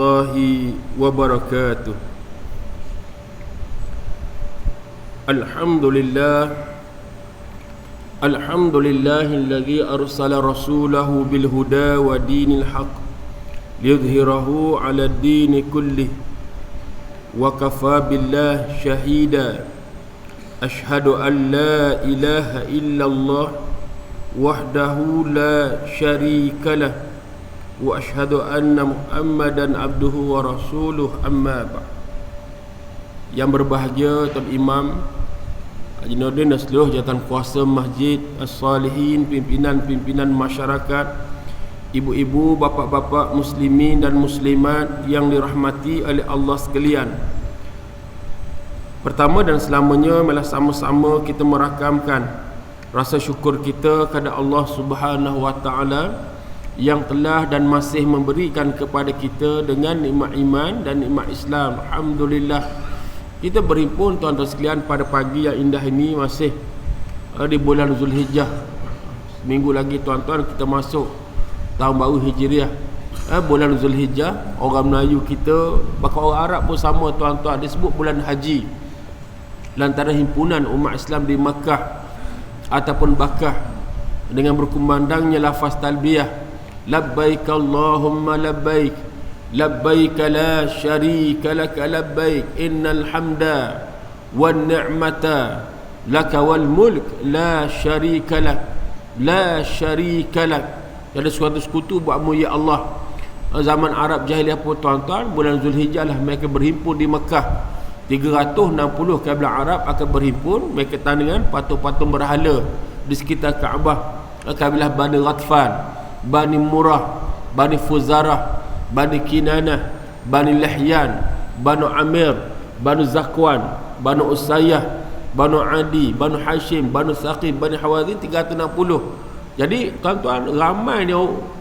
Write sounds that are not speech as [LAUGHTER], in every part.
الله وبركاته الحمد لله الحمد لله الذي أرسل رسوله بالهدى ودين الحق ليظهره على الدين كله وكفى بالله شهيدا أشهد أن لا إله إلا الله وحده لا شريك له وأشهد أن محمدا عبده ورسوله أما بعد yang berbahagia Tuan Imam Haji Nordin dan seluruh jawatan kuasa masjid As-Salihin, pimpinan-pimpinan masyarakat Ibu-ibu, bapa-bapa muslimin dan muslimat yang dirahmati oleh Allah sekalian Pertama dan selamanya malah sama-sama kita merakamkan rasa syukur kita kepada Allah Subhanahu wa taala yang telah dan masih memberikan kepada kita dengan nikmat iman dan nikmat Islam. Alhamdulillah. Kita berhimpun tuan-tuan sekalian pada pagi yang indah ini masih uh, di bulan Zulhijjah. Minggu lagi tuan-tuan kita masuk tahun baru Hijriah. Uh, bulan Zulhijjah, orang Melayu kita, bahkan orang Arab pun sama tuan-tuan disebut bulan haji. Lantaran himpunan umat Islam di Makkah ataupun Bakah dengan berkumandangnya lafaz talbiyah labbaik Allahumma labbaik labbaik la syarika lak labbaik innal hamda wan ni'mata lak wal mulk la syarika lak la syarika lak ada suatu sekutu buatmu ya Allah. Zaman Arab jahiliah pun tuan-tuan bulan Zulhijjah lah mereka berhimpun di Mekah. 360 kabilah Arab akan berhimpun mereka dengan patung-patung berhala di sekitar Kaabah kabilah Bani Ghatfan Bani Murah Bani Fuzarah Bani Kinanah Bani Lihyan Bani Amir Bani Zakwan Bani Usayyah Bani Adi Bani Hashim Bani Saqib Bani Hawazin 360 jadi tuan-tuan ramai ni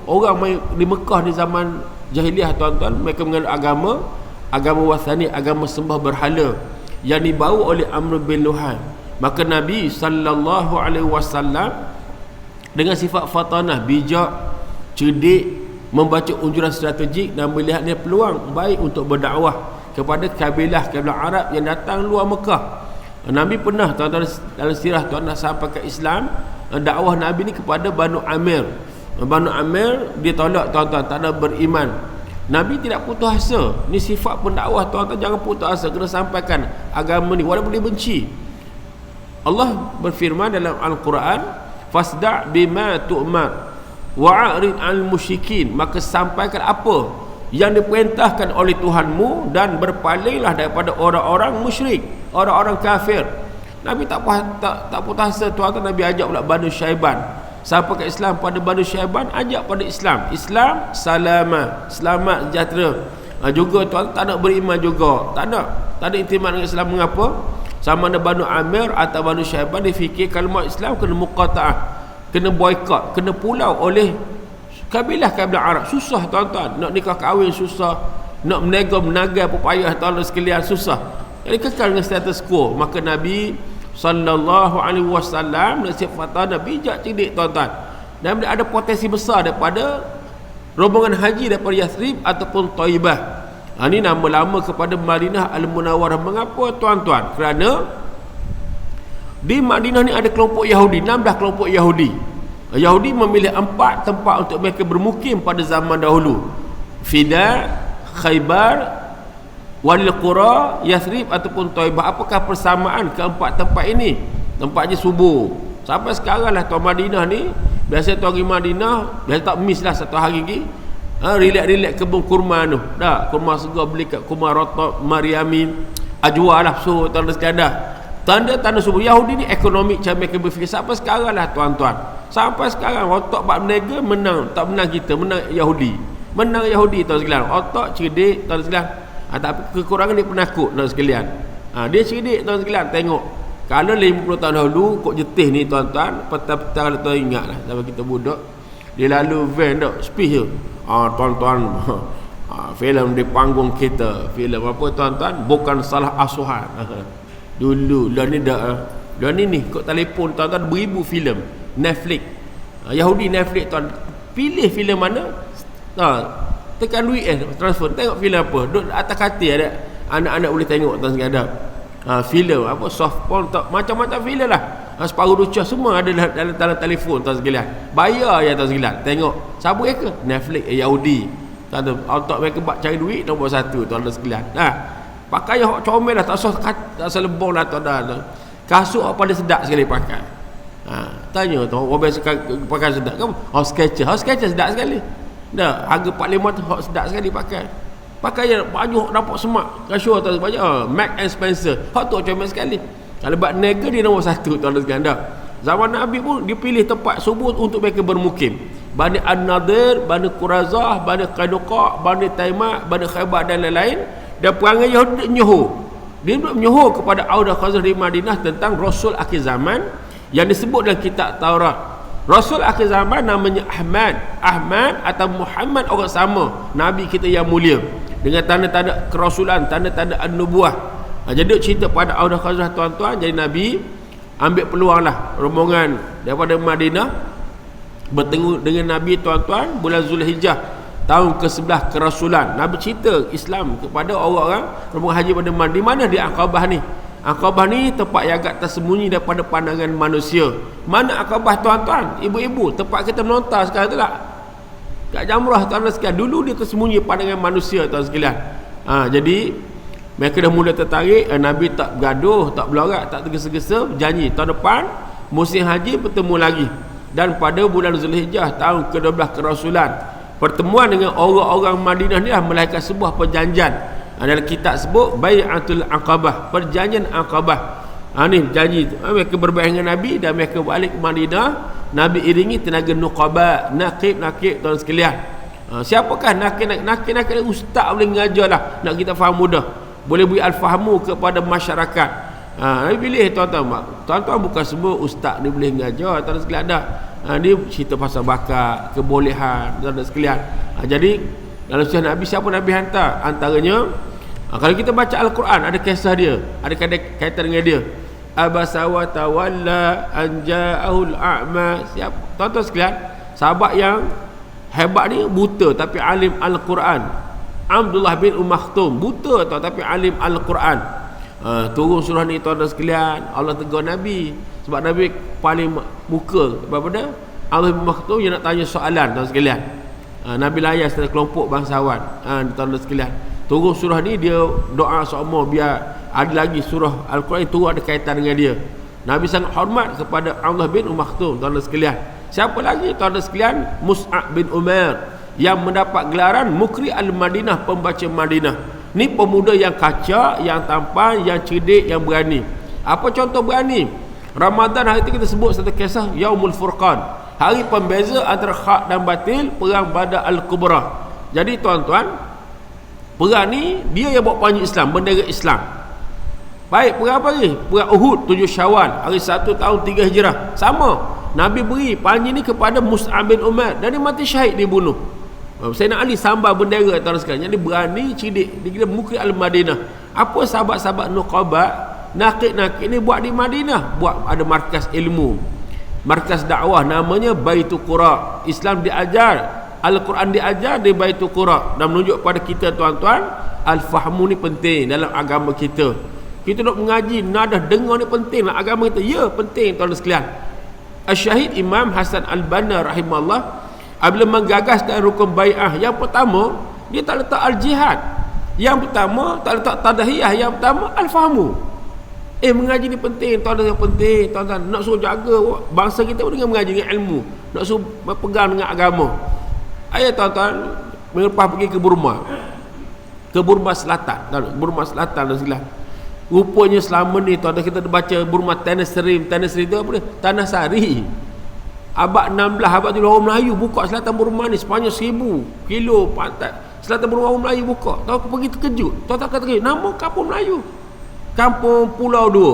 orang di Mekah di zaman jahiliah tuan-tuan. Mereka mengenal agama agama wasani agama sembah berhala yang dibawa oleh Amr bin Luhai. Maka Nabi sallallahu alaihi wasallam dengan sifat fatanah bijak cerdik membaca unjuran strategik dan melihatnya peluang baik untuk berdakwah kepada kabilah-kabilah Arab yang datang luar Mekah. Nabi pernah tuan-tuan dalam sirah tuan nak sampai ke Islam dakwah Nabi ni kepada Banu Amir. Banu Amir dia tolak tuan-tuan tak ada beriman. Nabi tidak putus asa. Ni sifat pendakwah tuan-tuan jangan putus asa. Kena sampaikan agama ni walaupun dia benci. Allah berfirman dalam Al-Quran, "Fasda' bima tu'mar wa'rid 'al musyrikin." Maka sampaikan apa yang diperintahkan oleh Tuhanmu dan berpalinglah daripada orang-orang musyrik, orang-orang kafir. Nabi tak tak tak putus asa tuan-tuan Nabi ajak pula Banu Syaiban Siapa ke Islam pada Banu Syaiban ajak pada Islam. Islam salama, selamat sejahtera. Ha, juga tuan tak nak beriman juga. Tak nak. Tak ada intimat dengan Islam mengapa? Sama ada Banu Amir atau Banu Syaiban dia fikir kalau Islam kena muqata'ah. Kena boykot, kena pulau oleh kabilah-kabilah Arab. Susah tuan-tuan. Nak nikah kahwin susah. Nak menego menaga apa payah tuan-tuan sekalian susah. Jadi kekal dengan status quo. Maka Nabi sallallahu alaihi wasallam dan sifatana bijak cerdik tuan-tuan dan ada potensi besar daripada rombongan haji daripada Yathrib ataupun Taibah ha, ini nama lama kepada Madinah Al-Munawwarah mengapa tuan-tuan kerana di Madinah ni ada kelompok Yahudi 16 kelompok Yahudi. Yahudi memilih empat tempat untuk mereka bermukim pada zaman dahulu. Fida Khaybar Walil Qura, Yathrib ataupun Taibah Apakah persamaan keempat tempat ini? Tempatnya subuh. Sampai sekarang lah Tuan Madinah ni Biasa Tuan pergi Madinah Biasa tak miss lah satu hari lagi. Ha, Relax-relax kebun kurma tu. Dah, kurma segar beli kat kurma rotok Mariamin Ajwa lah so Tuan sekadar Tanda-tanda subuh Yahudi ni ekonomi macam mereka berfikir. Sampai sekarang lah tuan-tuan. Sampai sekarang otak bak menega menang. Tak menang kita, menang Yahudi. Menang Yahudi tuan sekalian. Otak cerdik tuan sekalian. Ha, tapi kekurangan dia penakut tuan sekalian. Ha, dia cerdik tuan sekalian tengok. Kalau 50 tahun dahulu kok jetih ni tuan-tuan? Petang-petang tuan ingat lah sampai kita budak. Dia lalu van tak speech je. Ha, tuan-tuan ha, [LAUGHS] filem di panggung kita. Filem apa tuan-tuan? Bukan salah asuhan [LAUGHS] dulu dah ni dah dah ni ni kok telefon tuan-tuan beribu filem Netflix. Ha, Yahudi Netflix tuan. Pilih filem mana? Ha, tekan duit eh transfer. Tengok filem apa. Duduk atas katil ada anak-anak boleh tengok tuan ada. Ha, filem apa soft porn tak macam-macam filem lah. Ha, separuh ducah semua ada dalam, dalam, dalam telefon tuan sekalian bayar ya tuan sekalian tengok sabu ke Netflix eh, Yahudi. Tuan tu untuk mereka buat cari duit nombor satu tuan sekalian ha, pakai yang comel lah tak usah tak usah lebong lah tuan tuan kasut apa dia sedap sekali pakai ha, tanya tu orang biasa pakai sedap kan oh sketcher oh sketcher sedap sekali Dah harga 45 tu hot sedap sekali pakai. Pakai je baju dapat semak. Kasut atas baju oh, Mac and Spencer. Hot tu comel sekali. Kalau buat nega dia nombor satu tuan dan sekalian Zaman Nabi pun dipilih tempat subuh untuk mereka bermukim. Bani An-Nadir, Bani Qurazah, Bani Qainuqa, Bani Taimak, Bani Khaybar dan lain-lain. Dan perangai Yahudi menyuhur. Dia menyuhur kepada Audah Khazar di Madinah tentang Rasul akhir zaman yang disebut dalam kitab Taurat. Rasul akhir zaman namanya Ahmad. Ahmad atau Muhammad orang sama. Nabi kita yang mulia. Dengan tanda-tanda kerasulan tanda-tanda an-nubuah. Ha, jadi cerita pada Audah Khazrah tuan-tuan jadi Nabi ambil peluang lah rombongan daripada Madinah bertemu dengan Nabi tuan-tuan bulan Zulhijjah tahun ke-11 kerasulan Nabi cerita Islam kepada orang-orang rombongan haji pada Madinah di mana di Aqabah ni Akabah ni tempat yang agak tersembunyi daripada pandangan manusia. Mana akabah tuan-tuan, ibu-ibu, tempat kita menonton sekarang tu lah. Kat Jamrah tuan-tuan sekalian, dulu dia tersembunyi pandangan manusia tuan sekalian. Ha, jadi mereka dah mula tertarik, eh, Nabi tak gaduh, tak belarak, tak tergesa-gesa, janji tahun depan musim haji bertemu lagi. Dan pada bulan Zulhijjah tahun ke-12 kerasulan, pertemuan dengan orang-orang Madinah ni lah melahirkan sebuah perjanjian. Dalam kitab sebut bai'atul aqabah perjanjian aqabah. Ha, ni janji ha, mereka berbaik dengan Nabi dan mereka balik ke Madinah. Nabi iringi tenaga nuqaba nakib nakib tuan sekalian. Ha, siapakah nakib nakib ustaz boleh mengajar lah. Nak kita faham mudah. Boleh beri al-fahmu kepada masyarakat. Ha, pilih tuan-tuan. Tuan-tuan bukan semua ustaz ni boleh mengajar tuan sekalian. Ada ha, ni cerita pasal bakat kebolehan tuan sekalian. Ha, jadi dalam syiah Nabi siapa Nabi hantar? Antaranya ha, kalau kita baca Al-Quran ada kisah dia ada kaitan dengan dia. Abasa wa tawalla anja'ahul a'ma. Siap? Tuan-tuan sekalian sahabat yang hebat ni buta tapi alim Al-Quran. Abdullah bin Umaktum buta tau tapi alim Al-Quran. Uh, turun surah ni tuan-tuan sekalian. Allah tegur Nabi. Sebab Nabi paling muka. Daripada Allah bin Umaktum yang nak tanya soalan tuan sekalian. Uh, Nabi layan setelah kelompok bangsawan. Uh, tuan-tuan sekalian. Turun surah ni dia doa semua biar ada lagi surah Al-Quran itu ada kaitan dengan dia. Nabi sangat hormat kepada Allah bin Umaktum tuan-tuan sekalian. Siapa lagi tuan-tuan sekalian? Mus'ab bin Umar yang mendapat gelaran Mukri Al-Madinah pembaca Madinah. Ni pemuda yang kaca yang tampan yang cerdik yang berani. Apa contoh berani Ramadan hari itu kita sebut satu kisah Yaumul Furqan hari pembeza antara hak dan batil perang Badar Al-Kubra jadi tuan-tuan Perang ni dia yang buat panji Islam, bendera Islam. Baik, perang apa lagi? Perang Uhud 7 Syawal, hari 1 tahun 3 Hijrah. Sama. Nabi beri panji ni kepada Mus'ab bin Umar dan dia mati syahid dibunuh. Oh, Sayyidina Ali sambal bendera tuan sekalian. Jadi berani cidik di kira muka Al-Madinah. Apa sahabat-sahabat Nuqaba nakik-nakik ni buat di Madinah, buat ada markas ilmu. Markas dakwah namanya Baitul Qura. Islam diajar Al-Quran diajar di Baitul Qura dan menunjuk kepada kita tuan-tuan al-fahmu ni penting dalam agama kita. Kita nak mengaji nada dengar ni penting dalam agama kita. Ya, penting tuan-tuan sekalian. Asy-Syahid Imam Hasan Al-Banna rahimahullah apabila menggagaskan rukun bai'ah yang pertama, dia tak letak al-jihad. Yang pertama, tak letak tadahiyah. Yang pertama, al-fahmu. Eh, mengaji ni penting, tuan-tuan yang penting. Tuan-tuan nak suruh jaga bangsa kita pun dengan mengaji dengan ilmu. Nak suruh berpegang dengan agama. Ayah tuan-tuan Melepas pergi ke Burma. Ke Burma Selatan Burma Selatan dan segala. Rupanya selama ni tuan-tuan kita baca Burma Tanah Serim Tanah Serim tu apa dia? Tanah Sari. Abad 16 Abad tu orang Melayu buka Selatan Burma ni Sepanjang seribu kilo. Pantai Selatan Burma orang Melayu buka. Tahu aku pergi terkejut. Tuan-tuan kata Nama kampung Melayu Kampung Pulau Dua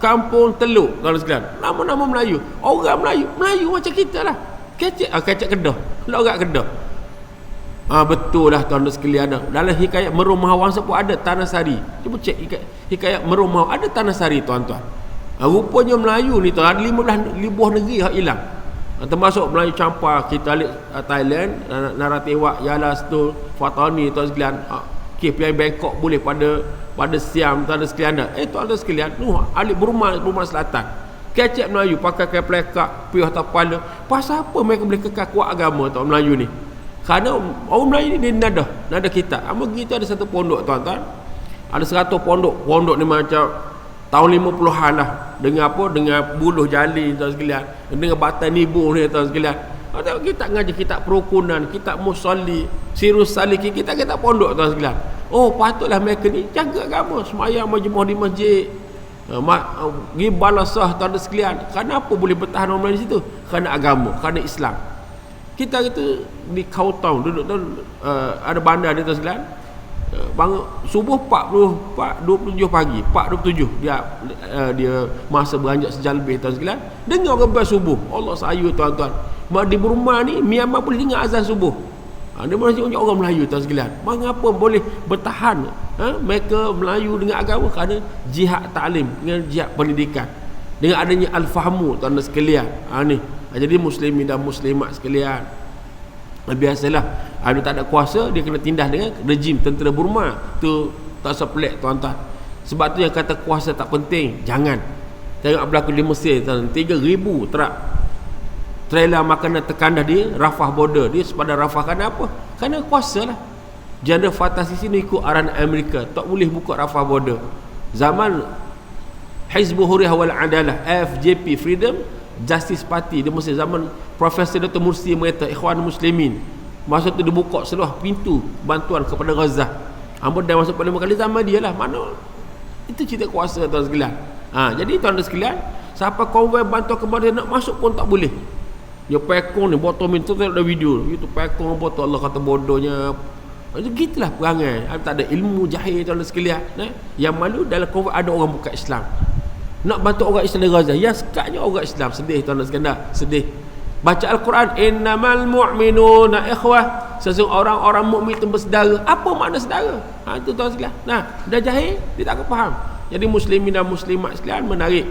Kampung Teluk Kalau sekalian Nama-nama Melayu Orang Melayu Melayu macam kita lah Kecek ah, kecek kedah. Lorak kedah. Ah betul lah tuan-tuan sekalian. Dalam hikayat Merumah Wangsa pun ada tanah sari. Cuba cek hikayat, hikayat Merumah ada tanah sari tuan-tuan. Ah, rupanya Melayu ni tuan ada 15 ribuan negeri yang hilang. termasuk Melayu campur kita lihat uh, Thailand Naratewak Yala Stul Fatani tuan sekalian KPI Bangkok boleh pada pada Siam tuan sekalian dah eh tuan sekalian Nuh alik Burma Burma Selatan. Kecek Melayu pakai kain plekak piuh atas kepala. Pasal apa mereka boleh kekal kuat agama tuan Melayu ni? Kerana orang Melayu ni dia nada nada kita. Ama kita ada satu pondok tuan-tuan. Ada seratus pondok. Pondok ni macam tahun 50-an lah. Dengan apa? Dengan buluh jali tuan sekalian. Dengan batai nibu ni tuan sekalian atau kita ngaji kita perukunan kita musalli sirus saliki kita kita pondok tuan sekalian. Oh patutlah mereka ni jaga agama semayang majmuah di masjid. Uh, uh, pergi uh, balasah tuan sekalian. Kenapa boleh bertahan orang di situ? Kerana agama kerana Islam. Kita itu di Kautong duduk tu uh, ada bandar di tuan sekalian bangun subuh 40 27 pagi 47 dia uh, dia masa beranjak sejam lebih tahun sekian dengar rebah subuh Allah sayu tuan-tuan. Di Burma ni Myanmar boleh dengar azan subuh. Ha, dia boleh tunjuk orang Melayu tuan sekalian mengapa boleh bertahan ha? mereka Melayu dengan agama? Kerana jihad taklim dengan jihad pendidikan. Dengan adanya al-fahmu tuan sekalian. Ha, ni. Ha, jadi muslimin dan muslimat sekalian. Biasalah ada tak ada kuasa dia kena tindas dengan rejim tentera Burma. Tu tak sepelek tuan-tuan. Sebab tu yang kata kuasa tak penting jangan. Tengok berlaku di Mesir tuan 3000 terak. Trailer makanan terkandah di Rafah border dia sepada Rafah kerana apa? Kerana kuasa lah. Jenderal Fatah Sisi ni ikut arahan Amerika. Tak boleh buka Rafah border. Zaman Hizbul Huriyah wal Adalah FJP Freedom Justice Party dia mesti zaman Profesor Dr. Mursi mengata Ikhwan Muslimin masa tu dia buka seluruh pintu bantuan kepada Gaza. Hamba dah masuk pada kali zaman dia lah. Mana itu cerita kuasa tuan sekalian. Ha, jadi tuan sekalian siapa konvoi bantuan kepada nak masuk pun tak boleh. Dia pekong ni botol minta tu ada video. Itu pekong botol Allah kata bodohnya. Macam gitulah perangai. Tak ada ilmu jahil tuan sekalian eh? yang malu dalam konvoi ada orang buka Islam. Nak bantu orang Islam di Gaza yang sekatnya orang Islam. Sedih tuan sekalian sedih baca Al-Quran innamal mu'minuna ikhwah. Sesungguhnya orang-orang mukmin itu bersaudara apa makna saudara ha itu tuan sekalian. Nah dah jahil dia tak faham. Jadi muslimin dan muslimat sekalian menarik.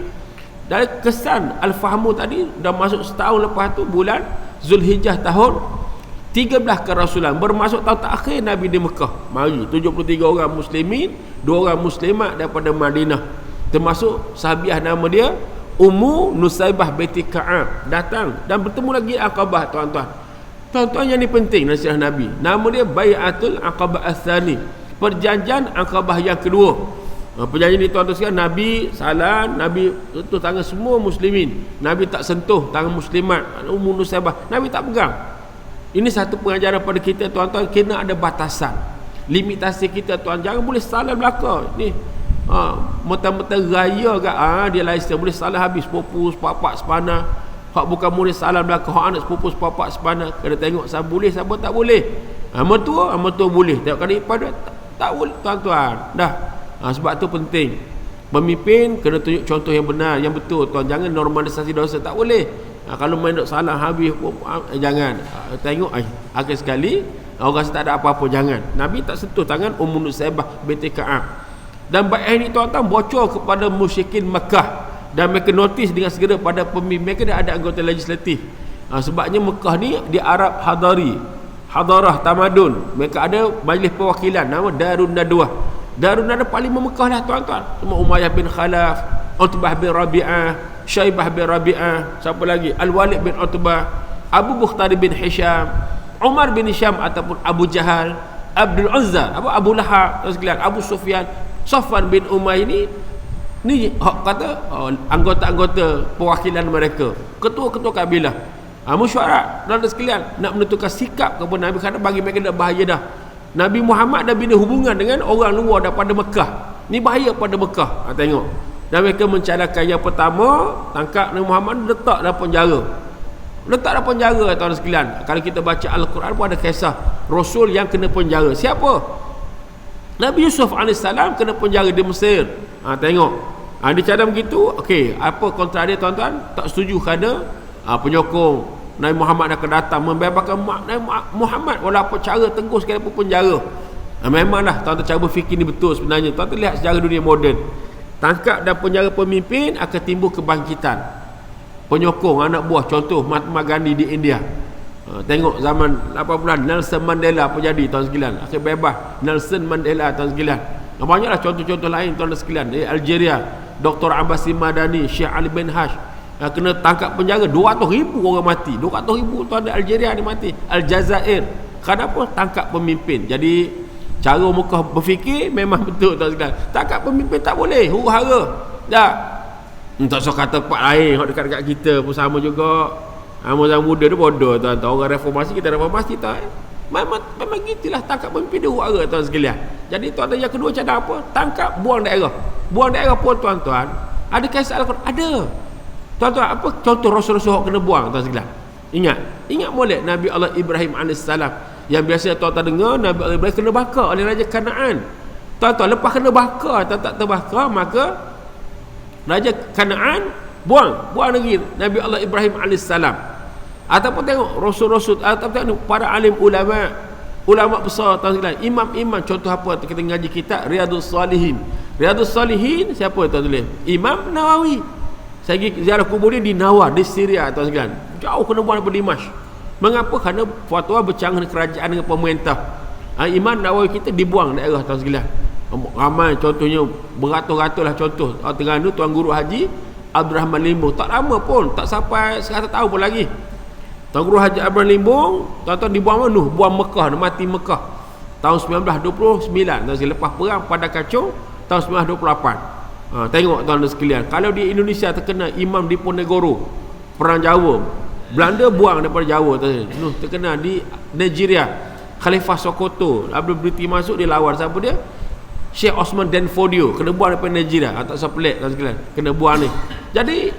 Dari kesan al-fahmu tadi dah masuk setahun lepas tu bulan Zulhijjah tahun 13 kerasulan. Bermasuk tahun terakhir Nabi di Mekah. Mari 73 orang muslimin 2 orang muslimat daripada Madinah. Termasuk sahabiah nama dia Ummu Nusaibah binti Ka'ab datang dan bertemu lagi Aqabah tuan-tuan. Tuan-tuan yang ni penting nasihat Nabi. Nama dia Bai'atul Aqabah Ats-Tsani. Perjanjian Aqabah yang kedua. Ha, perjanjian ni tuan-tuan sekalian Nabi salam, Nabi sentuh tangan semua muslimin. Nabi tak sentuh tangan muslimat, Ummu Nusaibah. Nabi tak pegang. Ini satu pengajaran pada kita tuan-tuan kena ada batasan. Limitasi kita tuan jangan boleh salam belaka. Ni ha, mentang-mentang raya kat ha, dia license boleh salah habis sepupu sepapak sepana hak bukan boleh salah belakang. Hak anak sepupu sepapak sepana kena tengok siapa boleh siapa tak boleh. Ha, mertua ha, mertua boleh. Tengok kali pada tak, tak boleh tuan-tuan. Dah. Ha, sebab tu penting. Pemimpin kena tunjuk contoh yang benar yang betul tuan. Jangan normalisasi dosa tak boleh. Ha, kalau main dok salah habis eh, jangan. Ha, tengok eh, akhir sekali orang rasa tak ada apa-apa jangan. Nabi tak sentuh tangan Ummu Nusaibah binti Ka'ab dan baik ini tuan-tuan bocor kepada musyrikin Mekah. Dan mereka notis dengan segera pada pemimpin mereka dah ada anggota legislatif. Ha, sebabnya Mekah ni di Arab Hadari Hadarah Tamadun mereka ada majlis perwakilan nama Darun Nadwah. Darun Nadwah paling Mekah lah tuan-tuan. Semua Umayyah bin Khalaf Utbah bin Rabi'ah Syaibah bin Rabi'ah siapa lagi? Al-Walid bin Utbah Abu Bukhtari bin Hisham Umar bin Hisham ataupun Abu Jahal Abdul Uzza Abu Abu Lahab Abu Sufyan Safwan bin Umayyah ini ni kata oh, anggota-anggota perwakilan mereka. Ketua-ketua kabilah. Ha, mesyuarat dan sekalian nak menentukan sikap kepada Nabi kerana bagi mereka dah bahaya dah. Nabi Muhammad dah bina hubungan dengan orang luar daripada Mekah. Ni bahaya pada Mekah. Ha, tengok. Dan mereka mencadangkan yang pertama tangkap Nabi Muhammad letak dalam penjara. Letak dalam penjara tuan sekalian. Kalau kita baca Al-Quran pun ada kisah Rasul yang kena penjara. Siapa Nabi Yusuf AS kena penjara di Mesir. Ha, tengok. Ha, dia cadang begitu ok apa kontra dia tuan-tuan? Tak setuju kerana ha, penyokong Nabi Muhammad akan datang membebaskan Nabi Muhammad walaupun cara tengguh sekali pun penjara. Ha, memanglah tuan-tuan cara berfikir ni betul sebenarnya. Tuan-tuan lihat sejarah dunia moden. Tangkap dan penjara pemimpin akan timbul kebangkitan. Penyokong anak buah contoh Mahatma Gandhi di India ha, tengok zaman 8 bulan Nelson Mandela apa jadi tahun sekalian akhir bebas Nelson Mandela tahun sekalian ha, banyaklah contoh-contoh lain tuan sekalian di Algeria Dr. Abbasi Madani Syekh Ali bin Hash ha, kena tangkap penjara 200 ribu orang mati. 200 ribu tuan Algeria ni mati. Aljazair. Kenapa? Tangkap pemimpin. Jadi cara muka berfikir memang [LAUGHS] betul tuan sekalian tangkap pemimpin tak boleh huru-hara. Tak. Hmm, tak usah kata tempat lain dekat-dekat kita pun sama juga Amal zaman muda tu bodoh tuan-tuan orang reformasi kita reformasi tak eh? memang, memang gitulah tangkap pemimpin dia huru-hara tuan sekalian. Jadi tuan ada yang kedua cara apa? Tangkap buang daerah. Buang daerah pun tuan-tuan ada kisah Al-Quran? Ada. Tuan-tuan apa contoh rasul-rasul kena buang tuan sekalian? Ingat? Ingat molek Nabi Allah Ibrahim AS yang biasa tuan-tuan dengar Nabi Allah Ibrahim kena bakar oleh Raja Kanaan. Tuan-tuan lepas kena bakar tak tak terbakar maka Raja Kanaan buang. Buang lagi Nabi Allah Ibrahim AS ataupun tengok rasul-rasul ataupun tengok para alim ulama ulama besar tuan imam-imam contoh apa kita ngaji kitab Riyadus Salihin Riyadus Salihin siapa tuan tulis Imam Nawawi saya pergi ziarah kubur dia di Nawar di Syria tuan sekalian jauh kena buang daripada Dimash Mengapa? Kerana fatwa bercanggah kerajaan dengan pemerintah. Ha, iman Nawawi kita dibuang daerah tuan sekalian. Ramai contohnya beratus-ratus lah contoh. Oh, Terengganu Tuan Guru Haji Abdul Rahman Limbung. Tak lama pun. Tak sampai 100 tahun pun lagi. Tuan Guru Haji Rahman Limbung. Tuan-tuan dibuang mana? Buang Mekah. Mati Mekah. Tahun 1929. Tuan Lepas perang pada kacau. Tahun 1928. Ha, tengok tuan-tuan sekalian. Kalau di Indonesia terkena Imam Diponegoro. Perang Jawa Belanda buang daripada Jawa tu. Nuh terkenal di Nigeria. Khalifah Sokoto. Abdul Briti masuk dia lawan siapa dia? Syekh Osman Denfodio kena buang daripada Nigeria. Ah, tak usah pelik tuan sekalian. Kena buang ni. Jadi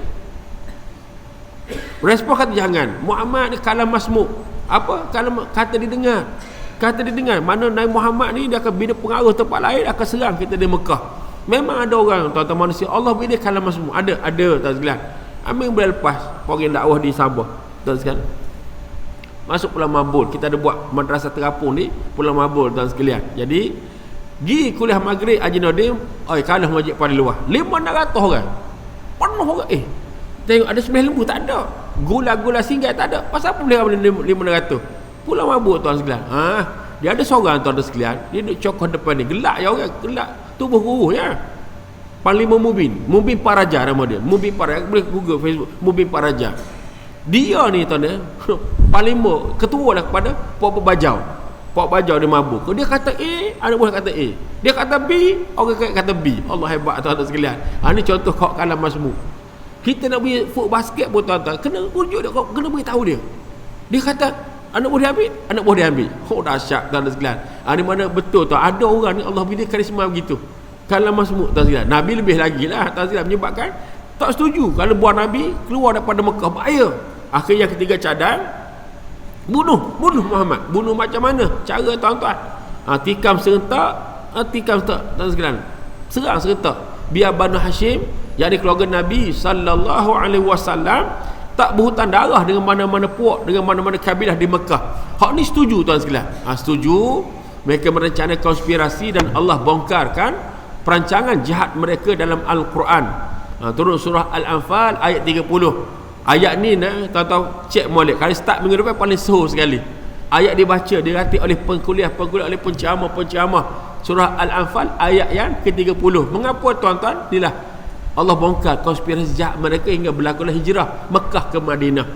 respon kata jangan. Muhammad ni kalam masmuk. Apa? Kalam kata didengar. Kata didengar. Mana Nabi Muhammad ni dia akan bina pengaruh tempat lain akan serang kita di Mekah. Memang ada orang tuan-tuan manusia Allah bina kalam masmuk. Ada, ada sekalian. Amin boleh lepas Pergi dakwah di Sabah tuan sekalian masuk Pulau Mabul kita ada buat madrasah terapung ni Pulau Mabul tuan sekalian jadi gi kuliah maghrib Haji Nadim oi kalah majlis pada luar 500 orang penuh orang eh tengok ada sembilan lembu tak ada. Gula-gula singgah tak ada. Pasal apa boleh ramai 500 Pulau Mabul tuan sekalian. Ha? Dia ada seorang tuan sekalian. Dia duduk cokok depan ni. Gelak ya orang gelak. Tubuh guruh ya. Panglima Mubin. Mubin Paraja nama dia. Mubin Paraja. Boleh google Facebook. Mubin Paraja. Dia ni tuan dia [LAUGHS] Panglima Ketua lah kepada Pok Bajau. Pok Bajau dia mabuk. Dia kata A Anak buah kata A. Dia kata B Orang kata B. Allah hebat tuan-tuan sekalian. Ha, Ini contoh kau kalam masmu Kita nak pergi foot basket pun tuan-tuan Kena rujuk dia Kena beritahu dia Dia kata Anak dia ambil Anak dia ambil Oh dahsyat tuan-tuan sekalian ha, Ini mana betul tuan Ada orang ni Allah bina karisma begitu Kalam masmu tuan sekalian Nabi lebih lagi lah tuan sekalian Menyebabkan Tak setuju Kalau buah Nabi Keluar daripada Mekah Bahaya Akhirnya ketiga cadang bunuh, bunuh Muhammad. Bunuh macam mana? Cara tuan-tuan. Ha, tikam serentak, ha, tikam serentak tuan sekalian. Serang serentak. Biar Banu Hashim yang keluarga Nabi sallallahu alaihi wasallam tak berhutang darah dengan mana-mana puak dengan mana-mana kabilah di Mekah. Hak ni setuju tuan sekalian. Ha, setuju. Mereka merencanakan konspirasi dan Allah bongkarkan perancangan jahat mereka dalam Al-Quran. Ha, turun surah Al-Anfal ayat 30. Ayat ni nak tahu-tahu cek molek. Kali start minggu depan paling seru sekali. Ayat dibaca dilatih oleh pengkuliah-pengkuliah oleh penceramah-penceramah surah Al-Anfal ayat yang ke-30. Mengapa tuan-tuan? Inilah Allah bongkar konspirasi jahat mereka hingga berlakulah hijrah Mekah ke Madinah.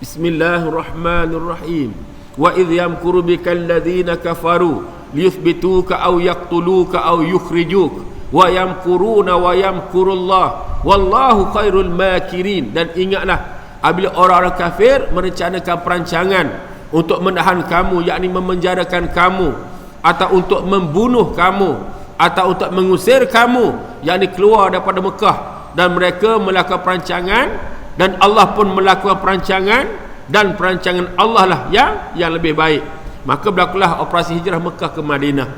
Bismillahirrahmanirrahim. Wa idh yamkuru bikal ladzina kafaru liyuthbituka aw yaqtuluka aw yukhrijuka wa yamkuruna wa yamkurullah wallahu khairul makirin dan ingatlah apabila orang-orang kafir merencanakan perancangan untuk menahan kamu yakni memenjarakan kamu atau untuk membunuh kamu atau untuk mengusir kamu yakni keluar daripada Mekah. Dan mereka melakukan perancangan dan Allah pun melakukan perancangan dan perancangan Allah lah yang yang lebih baik. Maka berlakulah operasi hijrah Mekah ke Madinah.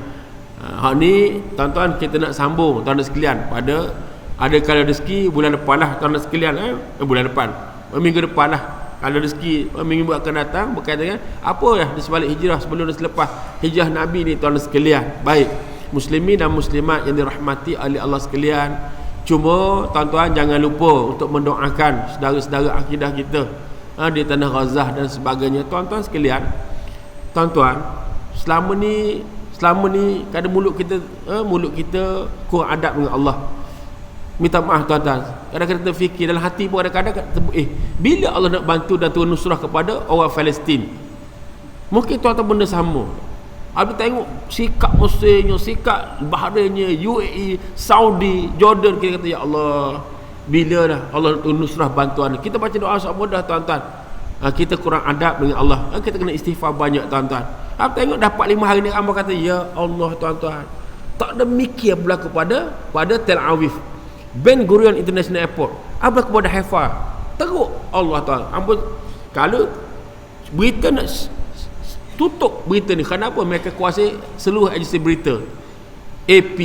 Ha, hak ni tuan-tuan kita nak sambung tuan-tuan sekalian pada ada kala rezeki bulan depan lah tuan-tuan sekalian eh? eh bulan depan. Eh, minggu depan lah kalau rezeki eh, minggu akan datang berkaitan apa ya di sebalik hijrah sebelum dan selepas hijrah Nabi ni tuan-tuan sekalian? Baik muslimin dan muslimat yang dirahmati oleh Allah sekalian. Cuma tuan-tuan jangan lupa untuk mendoakan saudara-saudara akidah kita ha, di tanah Gaza dan sebagainya. Tuan-tuan sekalian tuan-tuan selama ni selama ni kadang mulut kita ha, mulut kita kurang adab dengan Allah minta maaf tuan-tuan kadang-kadang kita fikir dalam hati pun kadang-kadang eh bila Allah nak bantu dan turun nusrah kepada orang Palestin mungkin tuan-tuan benda sama Habis tengok sikap Mesirnya, sikap Bahrainnya, UAE, Saudi, Jordan kita kata ya Allah, bila dah Allah nusrah bantuan. Kita baca doa sama dah tuan-tuan. Ha, kita kurang adab dengan Allah. Ha, kita kena istighfar banyak tuan-tuan. Habis tengok dapat lima hari ni hamba kata ya Allah tuan-tuan. Tak ada mikir berlaku pada pada Tel Aviv. Ben Gurion International Airport. Apa kepada Haifa? Teruk. Allah tuan. Ampun. Kalau berita nak tutup berita ni kenapa mereka kuasai seluruh agensi berita? AP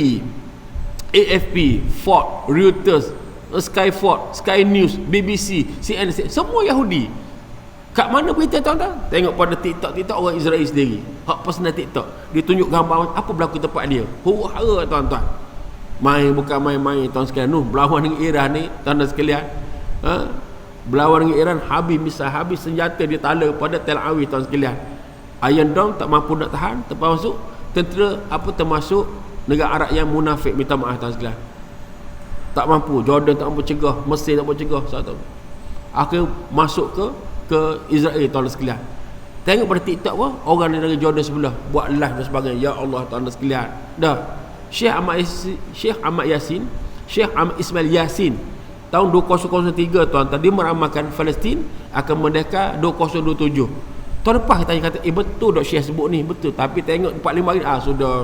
AFP Ford Reuters Skyford Sky News BBC CNN semua Yahudi. Kat mana berita tuan-tuan? Tengok pada TikTok TikTok orang Israel sendiri. Hak personal TikTok. Dia tunjuk gambar apa berlaku tempat dia. Huru-hara tuan-tuan main bukan main-main. Tuan sekalian noh berlawan dengan Iran ni tuan-tuan sekalian ha? berlawan dengan Iran habis misal habis senjata dia tala pada Tel Aviv tuan sekalian. Iron Dome tak mampu nak tahan termasuk tentera apa termasuk negara Arab yang munafik minta maaf tuan sekalian. Tak mampu Jordan tak mampu cegah Mesir tak mampu cegah satu akhir masuk ke ke Israel tuan sekalian. Tengok pada TikTok pun orang dari Jordan sebelah buat live dan sebagainya. Ya Allah tuan sekalian. Dah Syekh Ahmad Yasin, Syekh Ahmad Yasin Syekh Ahmad Ismail Yasin tahun 2003 tuan tadi meramalkan Palestin akan merdeka 2027 Tahun lepas kita kata, eh betul dok Syekh sebut ni, betul. Tapi tengok 4-5 hari, ah sudah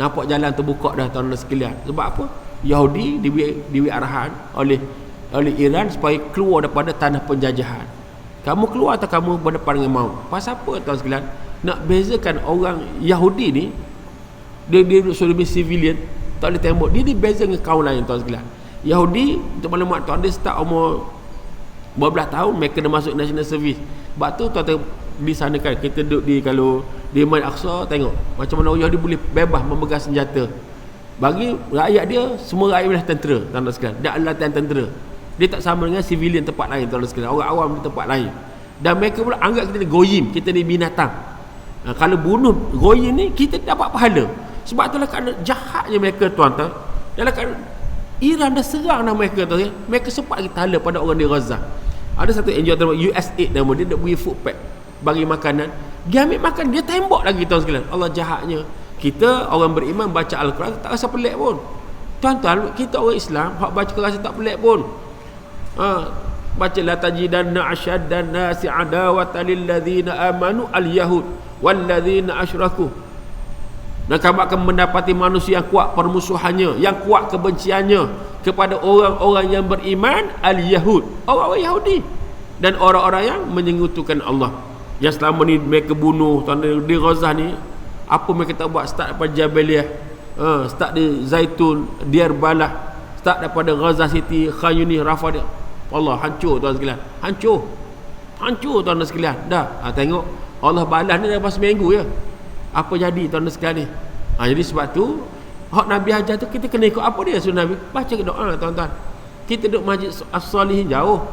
nampak jalan terbuka dah tahun sekalian. Sebab apa? Yahudi diberi, diberi arahan oleh oleh Iran supaya keluar daripada tanah penjajahan. Kamu keluar atau kamu berdepan dengan maut? Pasal apa tuan sekalian? Nak bezakan orang Yahudi ni, dia, dia duduk sudah civilian, tak boleh tembak. Dia dibeza dengan kaum lain tuan sekalian. Yahudi, untuk maklumat tuan, dia start umur berapa tahun, mereka dah masuk national service. Sebab tu tuan-tuan di sana kan kita duduk di kalau di Masjid Aqsa tengok macam mana orang Yahudi boleh bebas memegang senjata. Bagi rakyat dia semua rakyat adalah tentera tuan-tuan sekalian. Dia adalah tentera dia tak sama dengan civilian tempat lain tuan-tuan sekalian. Orang awam di tempat lain. Dan mereka pula anggap kita ni goyim kita ni binatang. Ha, kalau bunuh goyim ni kita dapat pahala sebab itulah kerana jahatnya mereka tuan-tuan dalam kerana Iran dah serang nama mereka tu mereka sempat kita hala pada orang di Gaza. Ada satu NGO nama USAID nama dia dia beri food pack bagi makanan. Dia ambil makan dia tembak lagi tuan sekalian. Allah jahatnya. Kita orang beriman baca Al-Quran tak rasa pelik pun. Tuan-tuan kita orang Islam hak baca rasa tak pelik pun. Ha, baca la tajidanna asyaddan nasi adawatan lil ladzina amanu al yahud wal ladzina asyraku dan kamu akan mendapati manusia yang kuat permusuhannya yang kuat kebenciannya kepada orang-orang yang beriman al yahud orang-orang Yahudi. Dan orang-orang yang menyekutukan Allah. Yang selama ni mereka bunuh di Gaza ni apa mereka tak buat? Start daripada Jabaliyah uh, start di Zaitun Diyar Balah start daripada Gaza City Khan Yunis Rafah Allah hancur tuan sekalian. Hancur. Hancur tuan sekalian. Dah. Ha, tengok. Allah balas ni dah pasal minggu ya apa jadi tuan sekalian ha, jadi sebab tu hak Nabi ajar tu kita kena ikut apa dia suruh Nabi baca doa tuan-tuan kita duduk majlis as-salihin jauh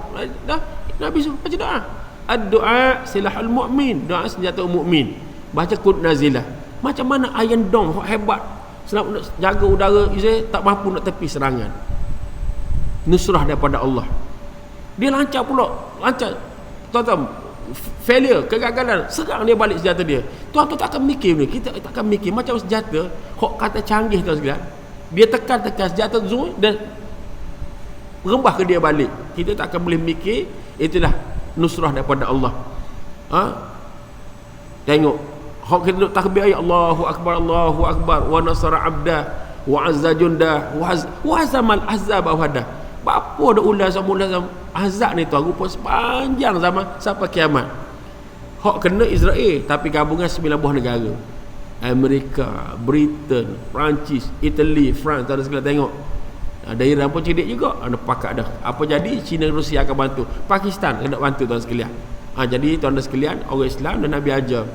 dah Nabi suruh baca doa Ad-du'a silahul mu'min. Doa senjata mukmin. Baca kut nazilah. Macam mana Iron Dome hebat. Selama nak jaga udara Israel tak mampu nak tepi serangan. Nusrah daripada Allah. Dia lancar pula. Lancar. Tuan-tuan. Failure. Kegagalan. Serang dia balik senjata dia. Tuan-tuan tak akan mikir ni. Kita tak akan mikir. Macam senjata. Kok kata canggih tuan sekalian. Dia tekan-tekan senjata zoom dan rembah ke dia balik. Kita tak akan boleh mikir. Itulah nusrah daripada Allah ha? tengok hak kita duduk takbir ayat Allahu Akbar Allahu Akbar wa nasara abda wa azza junda wa, az, wa azamal azab wahda apa dah ulas sama ulas azab ni tu rupa sepanjang zaman sampai kiamat. Hak kena Israel tapi gabungan sembilan buah negara. Amerika, Britain, Perancis, Italy, France, ada segala tengok. Ada Iran pun cerdik juga. Ada pakat dah. Apa jadi China Rusia akan bantu. Pakistan kena bantu tuan sekalian. Ha, jadi tuan sekalian orang Islam dan Nabi ajar.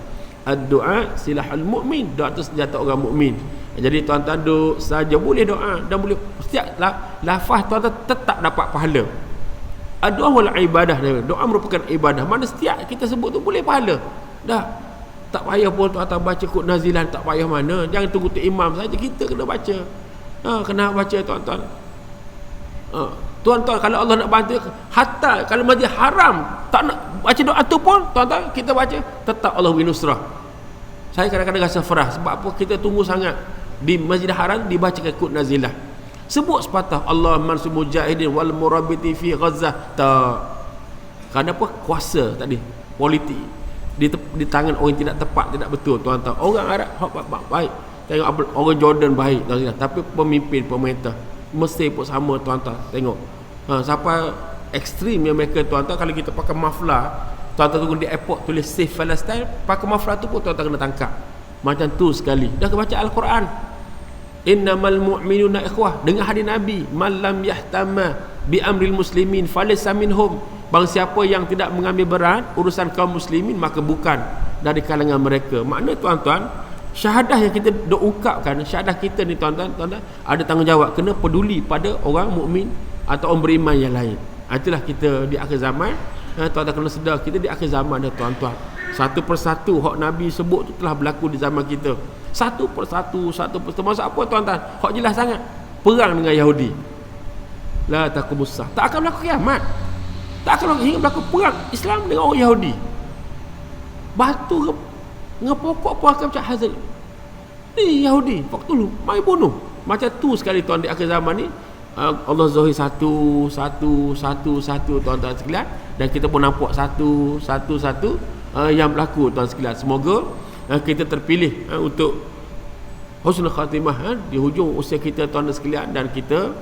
Doa silahul mu'min doa tu senjata orang mukmin jadi tuan-tuan duduk saja boleh doa dan boleh setiap lafaz tuan-tuan tetap dapat pahala doa wala ibadah doa merupakan ibadah. Mana setiap kita sebut tu boleh pahala. Dah. Tak payah pun tuan-tuan baca kod nazilan tak payah mana. Jangan tunggu tu imam saja. Kita kena baca. Ha, kena baca tuan-tuan. Ha, tuan-tuan kalau Allah nak bantu hatta kalau masjid haram tak nak baca doa tu pun tuan-tuan kita baca tetap Allah binusrah saya kadang-kadang rasa farah sebab apa? Kita tunggu sangat. Di masjid haram dibaca kod nazilah sebut sepatah Allah mansur mujahidin wal murabiti fi ghazzah tak. Kenapa kuasa tadi. Politik. Di, di tangan orang tidak tepat tidak betul. Tuan-tuan orang Arab hak baik. Tengok orang Jordan baik tuan-tuan tapi pemimpin pemerintah Mesir pun sama tuan-tuan tengok. Ha, siapa ekstrim yang mereka tuan-tuan kalau kita pakai mafla tuan-tuan tunggu di airport tulis safe Palestine pakai mafla tu pun tuan-tuan kena tangkap. Macam tu sekali. Dah kebaca Al-Quran innamal mu'minuna ikhwah dengan hadis Nabi malam yahtama bi amril muslimin falisa minhum Bang siapa yang tidak mengambil berat urusan kaum muslimin maka bukan dari kalangan mereka. Makna tuan-tuan, syahadah yang kita dok ungkapkan, syahadah kita ni tuan-tuan, tuan-tuan ada tanggungjawab kena peduli pada orang mukmin atau orang beriman yang lain. Ha, itulah kita di akhir zaman. Ha, tuan-tuan kena sedar kita di akhir zaman dah tuan-tuan. Satu persatu hak Nabi sebut tu telah berlaku di zaman kita. Satu persatu, satu persatu. Maksud apa tuan-tuan? Hak jelas sangat. Perang dengan Yahudi. La takumusah. Tak akan berlaku kiamat. Tak akan hingga berlaku perang Islam dengan orang Yahudi Batu dengan pokok pun akan macam hazard Ni Yahudi Waktu dulu Mari bunuh Macam tu sekali tuan di akhir zaman ni uh, Allah zahir satu Satu Satu Satu tuan-tuan sekalian Dan kita pun nampak satu Satu Satu uh, Yang berlaku tuan sekalian Semoga uh, kita terpilih Untuk Husnul khatimah Di hujung usia kita tuan-tuan sekalian Dan kita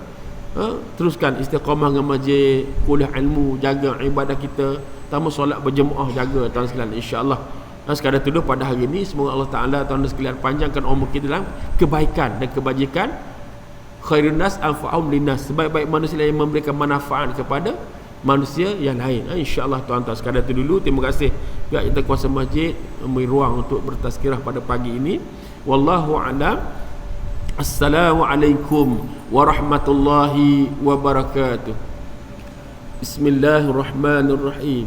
ha? teruskan istiqamah dengan majlis kuliah ilmu jaga ibadah kita tambah solat berjemaah jaga tuan sekalian insyaallah dan sekadar tuduh pada hari ini semoga Allah Taala tuan sekalian panjangkan umur kita dalam kebaikan dan kebajikan khairun nas anfa'um linnas sebaik-baik manusia yang memberikan manfaat kepada manusia yang lain. Ha, InsyaAllah tuan tuan sekadar itu dulu. Terima kasih pihak kita kuasa masjid Memberi ruang untuk bertazkirah pada pagi ini. Wallahu a'lam. Assalamualaikum warahmatullahi wabarakatuh. Bismillahirrahmanirrahim.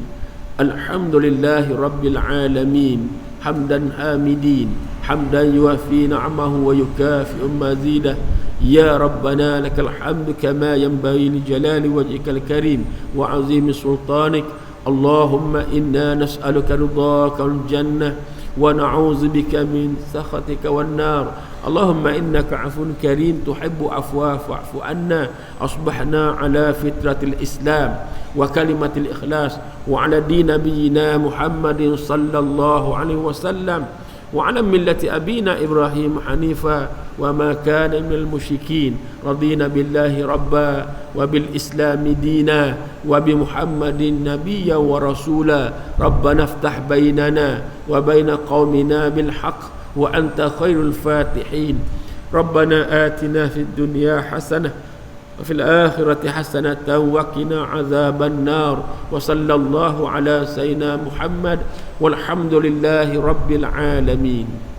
Alhamdulillahi rabbil alamin الرحمن الرحيم الحمد لله رب العالمين حمدا حامدين حمدا يوافي نعمه ويكافئ مزيده يا ربنا لك الحمد كما ينبغي لجلال وجهك الكريم وعظيم سلطانك اللهم إنا نسألك رضاك الجنة ونعوذ بك من سخطك والنار Allahumma innaka afun karim tuhibbu afwa fa'fu anna asbahna ala fitratil islam wa kalimatil ikhlas wa ala din nabiyina Muhammadin sallallahu alaihi wasallam wa ala millati abina Ibrahim hanifa wa ma kana minal musyikin radina billahi rabba wa bil islam dinna wa bi Muhammadin nabiyyan wa rasula. Rabbana iftah bainana wa bain qaumina bil haqq wa anta khairul fatihin. Rabbana atina fid dunya hasanah wa fil akhirati hasanatan wa qina azaban nar wa sallallahu ala sayyidina Muhammad. Walhamdulillahi rabbil alamin.